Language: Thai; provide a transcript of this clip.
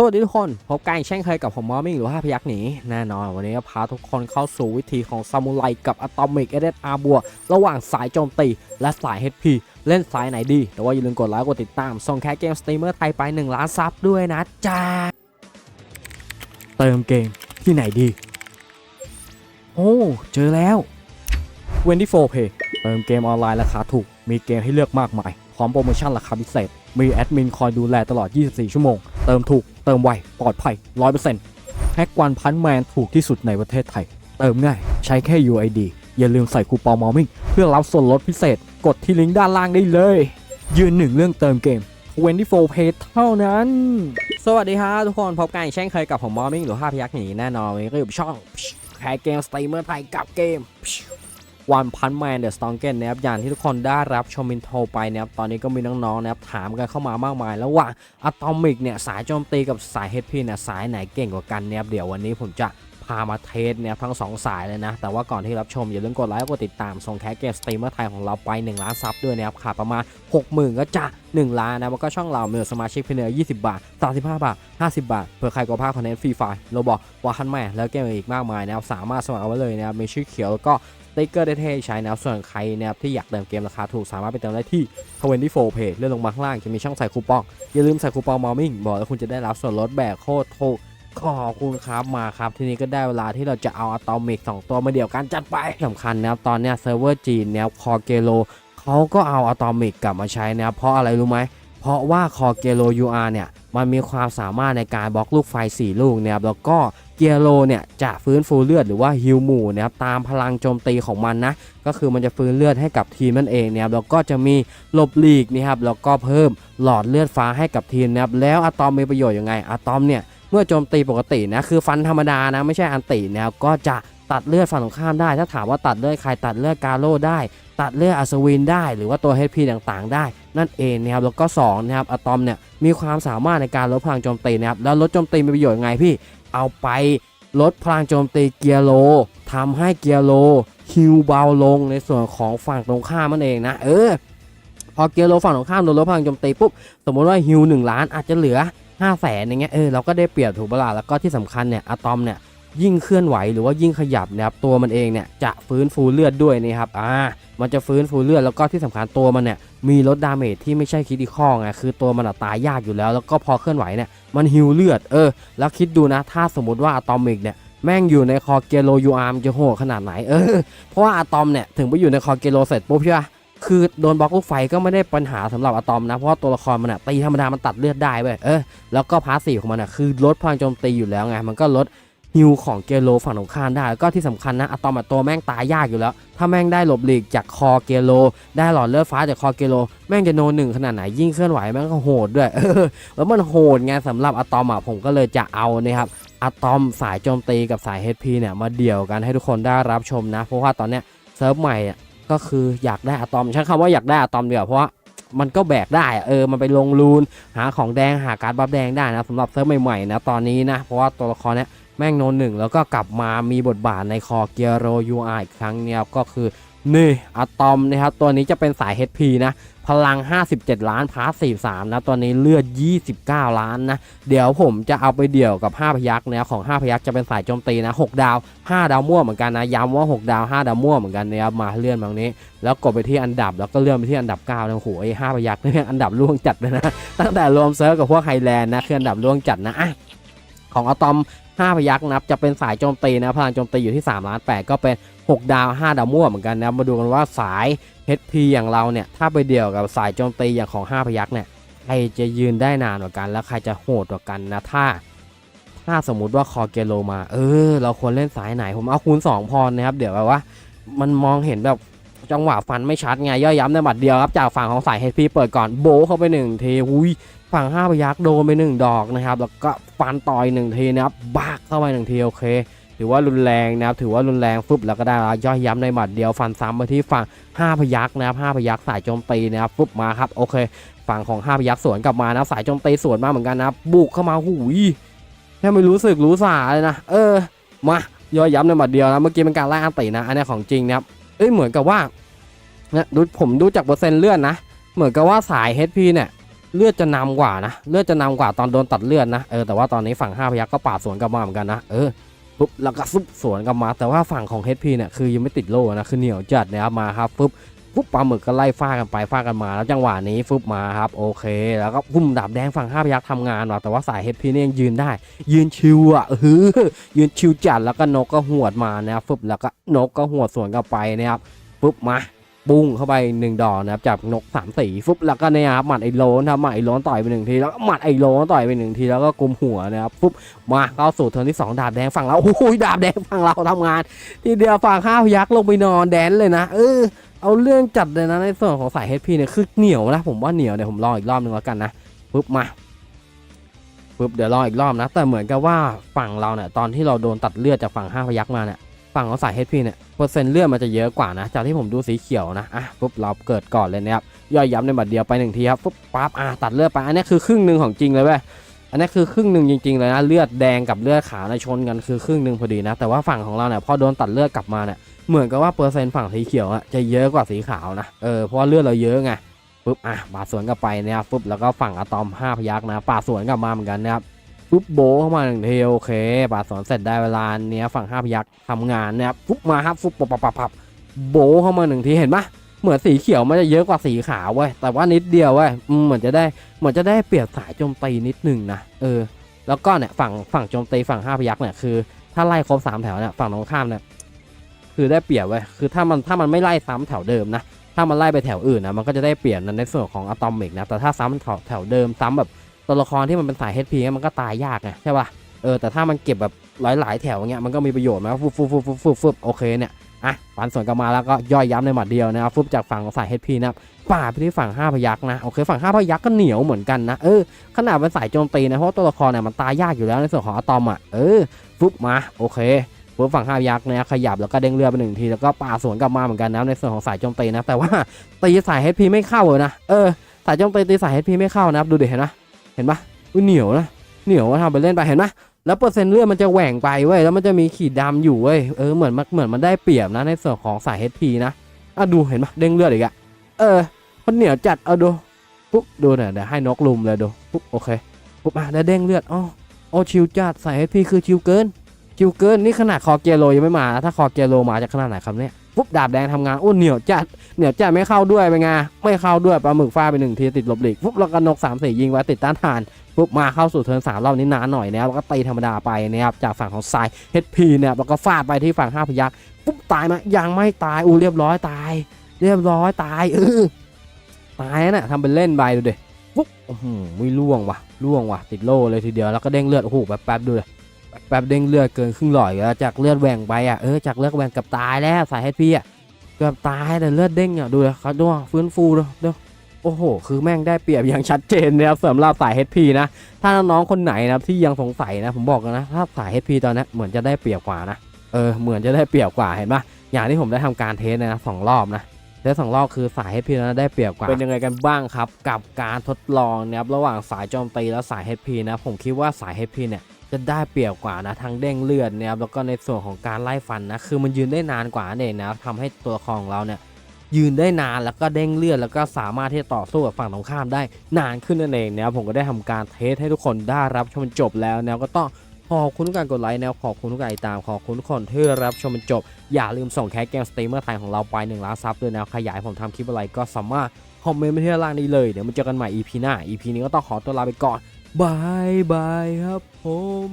สวัสดีทุกคน พบกันอีกเช่นเคยกับผมมอมิ่งหรือว่าพยักหนีแน่นอน วันนี้ก็พาทุกคนเข้าสู่วิธีของซามูไรกับอะตอมิกเอเดอาบวกระหว่างสายโจมตี และสาย HP เล่นสายไหนดี แต่ว่าอย่าลืมกดไลค์กดติดตาม ส่งแค่เกมสตรีมเมอร์ไทยไป 1 ล้านซับด้วยนะจ้าเติมเกมที่ไหนดี โอ้ เจอแล้ว24 Pay เติมเกมออนไลน์ราคาถูก มีเกมให้เลือกมากมายพร้อมโปรโมชั่นราคาพิเศษ มีแอดมินคอยดูแลตลอด 24 ชั่วโมง เติมถูก เติมไว ปลอดภัย 100%แพ็กวันพันแมนถูกที่สุดในประเทศไทย เติมง่าย ใช้แค่ UID อย่าลืมใส่คูปองมอมิ่งเพื่อรับส่วนลดพิเศษ กดที่ลิงก์ด้านล่างได้เลย ยืนหนึ่งเรื่องเติมเกม24 Pay เท่านั้น สวัสดีครับทุกคนพบกันอีกเช่นเคยกับผมมอมิ่งหรือ5พยักหนีแน่นอนวันนี้ก็อยู่ช่องแพ้เกมสตรีมเมอร์ไทยกับเกม วันพันแมนเดอะสตองเกนนะครับอย่างที่ทุกคนได้รับชมินโทรไปนะครับตอนนี้ก็มีน้องๆนะครับถามกันเข้ามามากมายแล้วว่าอะตอมิกเนี่ยสายโจมตีกับสาย HP เนี่ยสายไหนเก่งกว่ากันเนี่ยเดี๋ยววันนี้ผมจะพามาเทสเนี่ยทั้ง 2 สายเลยนะ แต่ว่าก่อนที่รับชม อย่าลืมกดไลค์กดติดตาม ส่งแคสเกมสตรีมเมอร์ไทยของเราไป 1 ล้านซับด้วยนะครับขาดประมาณ 60,000 ก็จะ 1 ล้านนะแล้วก็ช่องเราเมือสมาชิกเพียงเพียง20 บาท 35 บาท 50 บาทเพื่อใครก็ภาคคอนเทนต์ฟรีไฟล์โรบอกวาคันแม่แล้วเกมอีกมากมายนะครับสามารถสมัครเอาไว้เลยนะครับมีชื่อเขียวแล้วก็ ติ๊กเกอร์ได้เท่ใช้นะครับส่วนใครนะครับที่อยากเติมเกมราคาถูกสามารถไปเติมได้ที่ 24 Page เลื่อนลงมาข้างล่างจะมีช่องใส่คูปอง อย่าลืมใส่คูปองมอมิ่งบอกแล้วคุณจะได้รับส่วนลดแบบโคตรถูกขอบคุณครับมาครับ ทีนี้ก็ได้เวลาที่เราจะเอาอะตอมิกสองตัวมาเดี่ยวกันจัดไปสำคัญนะครับตอนเนี้ยเซิร์ฟเวอร์จีนนะครับคอเกโลเขาก็เอาอะตอมิกกลับมาใช้นะครับเพราะอะไรรู้ไหมเพราะว่าคอเกโล UR เนี่ยมันมีความสามารถในการบล็อกลูกไฟ 4 ลูกนะครับแล้วก็ เกียโลเนี่ยจะฟื้นฟูเลือดหรือว่าฮิลหมู่นะครับตามพลังโจมตีของมันนะก็คือมันจะฟื้นเลือดให้กับทีมนั่นเองนะครับแล้วก็จะมีหลบหลีกนะครับแล้วก็เพิ่มหลอดเลือดฟ้าให้กับทีมนะครับแล้วอะตอมมีประโยชน์ยังไงอะตอมเนี่ยเมื่อโจมตีปกตินะคือฟันธรรมดานะไม่ใช่อันตินะครับก็จะตัดเลือดฝั่งตรงข้ามได้ ถ้าถามว่าตัดเลือดใครตัดเลือดกาโลได้ ตัดเลือดอัศวินได้ หรือว่าตัว HP ต่างๆ ได้ นั่นเองนะครับแล้วก็2นะครับอะตอมเนี่ยมีความสามารถในการลดพลังโจมตีนะครับแล้วลดโจมตีมีประโยชน์ยังไงพี่ เอาไปลดพลังโจมตีเกียร์โลทำให้เกียร์โลฮิวเบาลงในส่วนของฝั่งตรงข้ามนั่นเองนะ เออ พอเกียร์โลฝั่งตรงข้ามโดนลดพลังโจมตีปุ๊บสมมติว่าฮิว1ล้านอาจจะเหลือ5้าแสนอย่างเงี้ยเออเราก็ได้เปรียบถูกเปล่าแล้วก็ที่สำคัญเนี่ยอะตอมเนี่ย ยิ่งเคลื่อนไหวหรือว่ายิ่งขยับนะครับตัวมันเองเนี่ยจะฟื้นฟูเลือดด้วยนะครับอ่ามันจะฟื้นฟูเลือดแล้วก็ที่สำคัญตัวมันเนี่ยมีลดดาเมจที่ไม่ใช่คิดอีข้อไงคือตัวมันตายยากอยู่แล้ว แล้วก็พอเคลื่อนไหวเนี่ยมันฮิวเลือดเออแล้วคิดดูนะถ้าสมมติว่าอะตอมิกเนี่ยแม่งอยู่ในคอเกโลยูอาร์มจะโหดขนาดไหนเออเพราะว่าอะตอมเนี่ยถึงไปอยู่ในคอเกโลเสร็จปุ๊บใช่ปะคือโดนบล็อกลูกไฟก็ไม่ได้ปัญหาสำหรับอะตอมนะ เพราะาตัวละครมันอะตีธรรมดามันตัดเลือดได้เว้ยเออแล้วก็พาสีของมันอะคือลดพลังโจมตีอยู่แล้วไงมันก็ลด ฮิวของเกโลฝั่งตรงข้ามได้ แล้วก็ที่สำคัญนะอะตอมอะตัวแม่งตายยากอยู่แล้ว ถ้าแม่งได้หลบหลีกจากคอเกโล ได้หลอดเลือดฟ้าจากคอเกโล แม่งจะโนหนึ่งขนาดไหนยิ่งเคลื่อนไหวแม่งก็โหดด้วยแล้วมันโหดไงสำหรับอะตอมอะผมก็เลยจะเอานะครับอะตอมสายโจมตีกับสาย HP เนี่ยมาเดี่ยวกันให้ทุกคนได้รับชมนะ เพราะว่าตอนเนี้ยเซิร์ฟใหม่ก็คืออยากได้อะตอมใช้คำว่าอยากได้อะตอมเดียวเพราะว่ามันก็แบกได้เออ มันไปลงรูน หาของแดงหาการ์ดบัฟแดงได้นะสำหรับเซิร์ฟใหม่ๆนะตอนนี้นะ เพราะว่าตัวละครเนี้ย แม่งโนหนึ่งแล้วก็กลับมามีบทบาทในคอเกียโรยูอาอีกครั้งเนี่ยก็คือนี่อะตอมนะครับตัวนี้จะเป็นสาย HP นะพลัง 57 ล้านพาร์ท43 นะตัวนี้เลือด 29 ล้านนะ เดี๋ยวผมจะเอาไปเดี่ยวกับ 5 พยักนะของ 5 พยักจะเป็นสายโจมตีนะ 6 ดาว 5 ดาวม่วงเหมือนกันนะ ย้ำว่า 6 ดาว 5 ดาวม่วงเหมือนกันนะครับ มาเลื่อนแบบนี้ แล้วกดไปที่อันดับ แล้วก็เลื่อนไปที่อันดับ 9 นะโอ้โหไอ้5พยักนี่อันดับล่วงจัดเลยนะ ตั้งแต่รวมเซิร์ฟกับพวกไฮแลนด์นะ คืออันดับล่วงจัดนะอะของอะตอม 5 พยักนับจะเป็นสายโจมตีนะพลังโจมตีอยู่ที่3ล้าน8ก็เป็น 6 ดาว 5 ดาวมั่วเหมือนกันนะมาดูกันว่าสาย HP อย่างเราเนี่ยถ้าไปเดี่ยวกับสายโจมตีอย่างของ 5 พยักเนี่ยใครจะยืนได้นานกว่ากันแล้วใครจะโหดกว่ากันนะถ้า ถ้าสมมุติว่าคอเกโลมา เออ เราควรเล่นสายไหนผมเอาคูณ2พอนะครับเดี๋ยวแบบว่ามันมองเห็นแบบจังหวะฟันไม่ชัดไงย่อยย้ำในบัดเดียวครับจากฝั่งของสาย HP เปิดก่อนโบเข้าไปหนึ่งทีหุย ฝั่ง5พยักโดนไปหนึ่งดอกนะครับ แล้วก็ฟันต่อยหนึ่งทีนะครับบากเข้าไปหนึ่งทีโอเค ถือว่ารุนแรงนะครับ ถือว่ารุนแรงฟึบแล้วก็ได้ย่อยย้ำในหมัดเดียวฟันซ้ำไปที่ฝั่ง5พยักนะครับ5พยักสายโจมตีนะครับฟึบมาครับโอเค ฝั่งของ5พยักสวนกลับมานะสายโจมตีสวนมาเหมือนกันนะบุกเข้ามาหูยแค่ไม่รู้สึกรู้สาเลยนะเออมาย่อยย้ำในหมัดเดียวนะเมื่อกี้เป็นการไล่อันตีนะอันนี้ของจริงนะครับเอ้ยเหมือนกับว่าเนี่ยดูผมดูจากเปอร์เซ็นต์เลื่อนนะเหมือนกับว่าสาย HP เนี่ย เลือดจะนำกว่านะ เลือดจะนำกว่าตอนโดนตัดเลือดนะ เออ แต่ว่าตอนนี้ฝั่งห้าพยักก็ปาดสวนกลับมาเหมือนกันนะ เออ ปุ๊บ แล้วก็ซุบสวนกลับมา แต่ว่าฝั่งของ HP เนี่ย คือยังไม่ติดโล่นะ คือเหนียวจัดนะครับ มาครับ ปุ๊บ ปุ๊บ ปลาหมึกก็ไล่ฟาดกันไปฟาดกันมา แล้วจังหวะนี้ฟุบมาครับ โอเค แล้วก็พุ่มดาบแดงฝั่งห้าพยักทำงานว่ะ แต่ว่าสาย HP เนี่ยยังยืนได้ ยืนชิวอะเออยืนชิวจัด แล้วก็นกก็หวดมานะครับปุ๊บ แล้วก็นกก็หวดสวนกลับไปนะครับ ปุ๊บ มา ปุ้งเข้าไปหนึ่งดอกนะครับจากนกสามสีฟุบแล้วก็เนี่ยครับหมัดไอ้โลนครับหมัดไอ้โลนต่อยไปหนึ่งทีแล้วหมัดไอ้โลนต่อยไปหนึ่งทีแล้วก็กุมหัวนะครับปุ๊บมาเข้าสู่เทิร์นที่สองดาบแดงฝั่งเราโอ้ยดาบแดงฝั่งเราทำงาน ทีเดียวฝั่งห้าพยักษ์ลงไปนอนแดนเลยนะ เออเอาเรื่องจัดเลยนะในส่วนของสาย HP เนี่ยคือเหนียวนะผมว่าเหนียวเดี๋ยวผมลองอีกรอบหนึงแล้วกันนะปุ๊บมาปุ๊บเดี๋ยวลองอีกรอบนะ แต่เหมือนกับว่าฝั่งเราเนี่ยตอนที่เราโดนตัดเลือดจากฝั่งห้าพยักมาเนี่ย ฝั่งของสาย HP เนี่ยเปอร์เซ็นต์เลือดมันจะเยอะกว่านะ จากที่ผมดูสีเขียวนะ อะปุ๊บเราเกิดก่อนเลยนะครับ ย่อยย้ำในบัดเดียวไปหนึ่งทีครับปุ๊บปั๊บอะตัดเลือดไป อันนี้คือครึ่งหนึ่งของจริงเลยเว้ยอันนี้คือครึ่งหนึ่งจริงๆเลยนะเลือดแดงกับเลือดขาวนชนกันคือครึ่งหนึ่งพอดีนะ แต่ว่าฝั่งของเราเนี่ยพอโดนตัดเลือดกลับมาเนี่ยเหมือนกับว่าเปอร์เซ็นต์ฝั่งสีเขียวอะจะเยอะกว่าสีขาวนะเออเพราะเลือดเราเยอะไงปุ๊บอะบาดสวนกลับไปเนี่ยปุ๊บแล้วก็ฝั่งอะตอม5พยักนะปาดสวนกลับมาเหมือนกันนะครับ ปุ๊บโบเข้ามาหนึ่งทีโอเคปาดสวนเสร็จได้เวลาเนี้ยฝั่ง5พยักทำงานนะครับปุ๊บมาครับปุ๊บปับปับปับปับโบเข้ามาหนึ่งทีเห็นปะเหมือนสีเขียวมันจะเยอะกว่าสีขาวเว้ยแต่ว่านิดเดียวเว้ยเหมือนจะได้เหมือนจะได้เปรียบสายโจมตีนิดหนึ่งนะเออ แล้วก็เนี่ยฝั่งฝั่งโจมตีฝั่ง5พยักเนี่ยคือ ถ้าไล่ครบสามแถวเนี่ยฝั่งตรงข้ามเนี่ยคือได้เปรียบเว้ยคือถ้ามันถ้ามันไม่ไล่ซ้ำแถวเดิมนะถ้ามันไล่ไปแถวอื่นนะมันก็จะได้เปรียบในส่วนของอะตอมิกนะแต่ถ้าซ้ำแถวแถวเดิมซ้ำแบบ ตัวละครที่มันเป็นสาย HP เนี่ยมันก็ตายยากไงใช่ป่ะเออแต่ถ้ามันเก็บแบบหลายๆแถวเงี้ยมันก็มีประโยชน์นะฟุบฟุบฟุบฟุบฟุบฟุบโอเคเนี่ยอะปันส่วนกลับมาแล้วก็ย่อยย้ำในหมัดเดียวนะครับฟุบจากฝั่งสาย HP นะครับป่าไปที่ฝั่ง 5 พยักนะโอเคฝั่ง 5 พยักก็เหนียวเหมือนกันนะเออขนาดเป็นสายโจมตีนะเพราะตัวละครเนี่ยมันตายยากอยู่แล้วในส่วนของอะตอมอะเออฟุบมาโอเคปุ๊บฝั่งห้ายักษ์เนี่ยขยับแล้วก็เด้งเรือไปหนึ่งทีแล้วก็ป่าสวนกลับมาเหมือนกันนะในส่วนของสายโจมตีนะแต่ว่าตีสาย HP ไม่เข้าเลยนะเออสายโจมตีตีสาย HP ไม่เข้านะครับดูดิเห็นะ เห็นปะอุ้ยเหนียวนะเหนียวว่าทำไปเล่นไปเห็นปะแล้วเปอร์เซ็นต์เลือดมันจะแหว่งไปเว้ยแล้วมันจะมีขีดดำอยู่เว้ยเออเหมือนมันเหมือนมันได้เปรียบนะในส่วนของสาย HP นะอะดูเห็นปะเด้งเลือดอีกอะเออมันเหนียวจัดเอาดูปุ๊บดูเนี่ยเดี๋ยวให้นกลุมเลยดูปุ๊บโอเคปุ๊บอะได้เด้งเลือดอ๋อโอ้ชิวจัดสาย HP คือชิวเกินคิวเกินนี่ขนาดคอเกียโลยังไม่มา ถ้าคอเกียโลมาจะขนาดไหนครับเนี่ย ปุ๊บดาบแดงทำงานอ้เหนียวจัดเหนียวจัดไม่เข้าด้วยเป็นไงไม่เข้าด้วยปลาหมึกฟาไปหนึ่งทีติดหลบหลีกปุ๊บแล้วก็นกสามสี่ยิงไว้ติดต้านทานปุ๊บมาเข้าสู่เทิร์นสามรอบนี้นานหน่อยนะครับแล้วก็ตีธรรมดาไปนะครับจากฝั่งของทราย HP เนี่ยแล้วก็ฟาดไปที่ฝั่งห้าพยักปุ๊บตายไหมยังไม่ตายอู้เรียบร้อยตาย เรียบร้อยตายเออตายนะทำเป็นเล่นไปดูดิปุ๊บโอ้โหไม่ล่วงว่ะล่วงว่ะติดโล่เลยทีเดียวแล้วก็เด้งเลือดโอ้โหแป๊บๆดูเลย แบบเด้งเลือดเกินครึ่งหลอดแล้วจากเลือดแหว่งไปอะเออจากเลือดแหว่งเกับตายแล้วสายให้พี่อะเกือบตายแต่เลือดเด้งอะดูเลยเขาดูฟื้นฟูดูดูโอ้โห คือแม่งได้เปรียบอย่างชัดเจนนะครับสำหรับสาย HP นะ ถ้าน้องๆคนไหนนะครับที่ยังสงสัยนะผมบอกกันนะถ้าสาย HP ตอนนี้เหมือนจะได้เปรียบกว่านะเออเหมือนจะได้เปรียบกว่าเห็นปะอย่างที่ผมได้ทำการเทสนะสองรอบนะเทสสองรอบคือสาย HP นั้นได้เปรียบกว่า เป็นยังไงกันบ้างครับ กับการทดลองนะครับระหว่างสายโจมตีและสาย HP นะผมคิดว่าสาย HP เนี่ย จะได้เปรียบกว่านะทั้งเด้งเลือดนะครับแล้วก็ในส่วนของการไล่ฟันนะคือมันยืนได้นานกว่านั่นเองนะครับทำให้ตัวครของเราเนี่ยยืนได้นานแล้วก็เด้งเลือดแล้วก็สามารถที่จะต่อสู้กับฝั่งตรงข้ามได้นานขึ้นนั่นเองนะครับผมก็ได้ทำการเทสให้ทุกคนได้รับชมจบแล้วนะก็ต้องขอบคุณทุกการกดไลค์นะขอบคุณทุกการติดตามขอบคุณทุกคนที่รับชมจนจบ อย่าลืมส่งแคสเกมสตรีมเมอร์ไทยของเราไป1ล้านซับด้วยนะขยายผมทำคลิปอะไรก็สามารถคอมเมนต์มาที่ล่างนี้เลยเดี๋ยวมาเจอกันใหม่ EP หน้า EP นี้ก็ต้องขอตัวลาไปก่อน บายบายครับผม